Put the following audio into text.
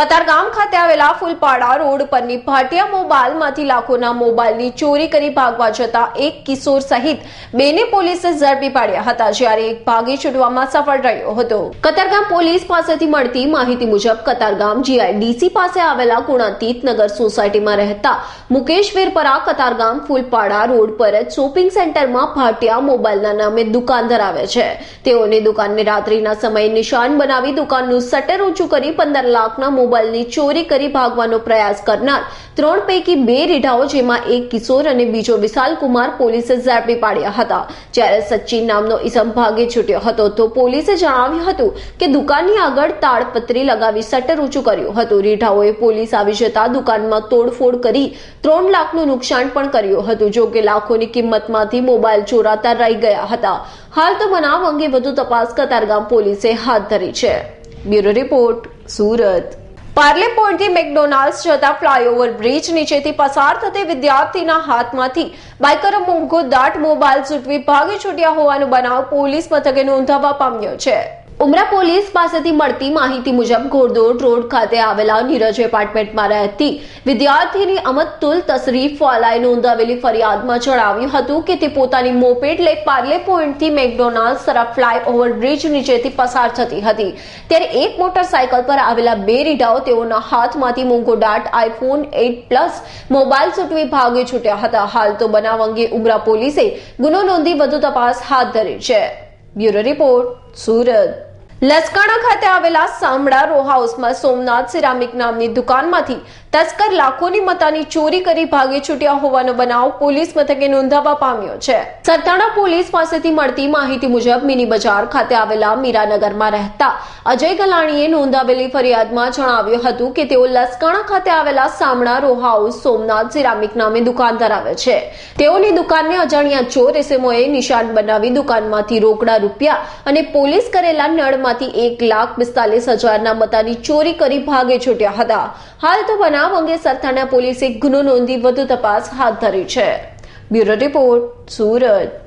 કતારગામ ખાતે આવેલા ફૂલપાડા રોડ પરની ભાટિયા મોબાઈલમાંથી લાખોના મોબાઈલની ચોરી કરી ભાગવા જતા એક કિશોર સહિત બેને પોલીસે ઝડપી પાડ્યા હતા, જ્યારે એક ભાગી છૂટવામાં સફળ રહ્યો હતો. કતારગામ પોલીસ પાસેથી મળતી માહિતી મુજબ કતારગામ જીઆઈડીસી પાસે આવેલા ગુણાતીત નગર સોસાયટીમાં રહેતા મુકેશ વેરપરા કતારગામ ફૂલપાડા રોડ પર જ શોપિંગ સેન્ટરમાં ભાટિયા મોબાઈલના નામે દુકાન ધરાવે છે. તેઓની દુકાનને રાત્રિના સમયે નિશાન બનાવી દુકાનનું શટર ઊંચું કરી પંદર લાખના મોબાઈલની ચોરી કરી ભાગવાનો પ્રયાસ કરનાર ત્રણ પૈકી બે રીઢાઓ જેમાં એક કિશોર અને બીજો વિશાલ કુમાર પોલીસે ઝડપી પાડ્યા હતા. જ્યારે સચિન નામનો ઇસમ ભાગે છૂટ્યો હતો તો પોલીસે જણાવ્યું હતું કે દુકાનની આગળ તાડપત્રી લગાવી શટર ઊંચું કર્યું હતું. રીઢાઓએ પોલીસ આવી જતા દુકાનમાં તોડફોડ કરી ત્રણ લાખનું નુકસાન પણ કર્યું હતું, જો કે લાખોની કિંમતમાંથી મોબાઈલ ચોરાતા રહી ગયા હતા. હાલ તો બનાવ અંગે વધુ તપાસ કતારગામ પોલીસે હાથ ધરી છે. Bureau report, Surat. પાર્લે પોઈન્ટથી મેકડોનાલ્ડ્સ જતા ફ્લાયઓવર બ્રિજ નીચેથી પસાર થતી વિદ્યાર્થીના હાથમાંથી બાઇકરો મોંઘો દાટ મોબાઈલ ઝૂંટવી ભાગી છૂટ્યા હોવાનો બનાવ પોલીસ મથકે નોંધાવા પામ્યો છે. ઉમરા પોલીસ પાસેથી મળતી માહિતી મુજબ ઘોડદોડ રોડ ખાતે આવેલા નીરજ એપાર્ટમેન્ટમાં રહેતી વિદ્યાર્થીની અમતુલ તસરીફ વાલાએ નોંધાવેલી ફરિયાદમાં જણાવ્યું હતું કે તે પોતાની મોપેડ લઈ પાર્લે પોઈન્ટથી મેકડોનાલ્ડ તરફ ફ્લાય ઓવર બ્રિજ નીચેથી પસાર થતી હતી. ત્યારે એક મોટરસાયકલ પર આવેલા બે રીઢાઓ તેઓના હાથમાંથી મોંઘો ડાટ આઈફોન એટ પ્લસ મોબાઈલ સૂટવી ભાગે છૂટ્યા હતા. હાલ તો બનાવ અંગે ઉમરા પોલીસે ગુનો નોંધી વધુ તપાસ હાથ ધરી છે. Bureau report Surat. લસકાણા ખાતે આવેલા સામડા રો હાઉસમાં સોમનાથ સિરામિક નામની દુકાનમાંથી તસ્કર લાખોની મતાની ચોરી કરી ભાગી છૂટ્યા હોવાનો બનાવ પોલીસ મથકે નોંધાવા પામ્યો છે. સરતાણા પોલીસ પાસેથી મળતી માહિતી મુજબ મિની બજાર ખાતે આવેલા મીરાનગરમાં રહેતા અજય ગલાણીએ નોંધાવેલી ફરિયાદમાં જણાવ્યું હતું કે તેઓ લસકાણા ખાતે આવેલા સામણા રો સોમનાથ સિરામિક નામે દુકાન ધરાવે છે. તેઓની દુકાનને અજાણ્યા ચોર એસએમઓએ નિશાન બનાવી દુકાનમાંથી રોકડા રૂપિયા અને પોલીસ કરેલા નળમાંથી માંથી એક લાખ પિસ્તાલીસ હજારના મતાની ચોરી કરી ભાગે છૂટ્યા હતા. હાલ તો બનાવ અંગે સરથાણા પોલીસે ગુનો નોંધી વધુ તપાસ હાથ ધરી છે. Bureau report Surat.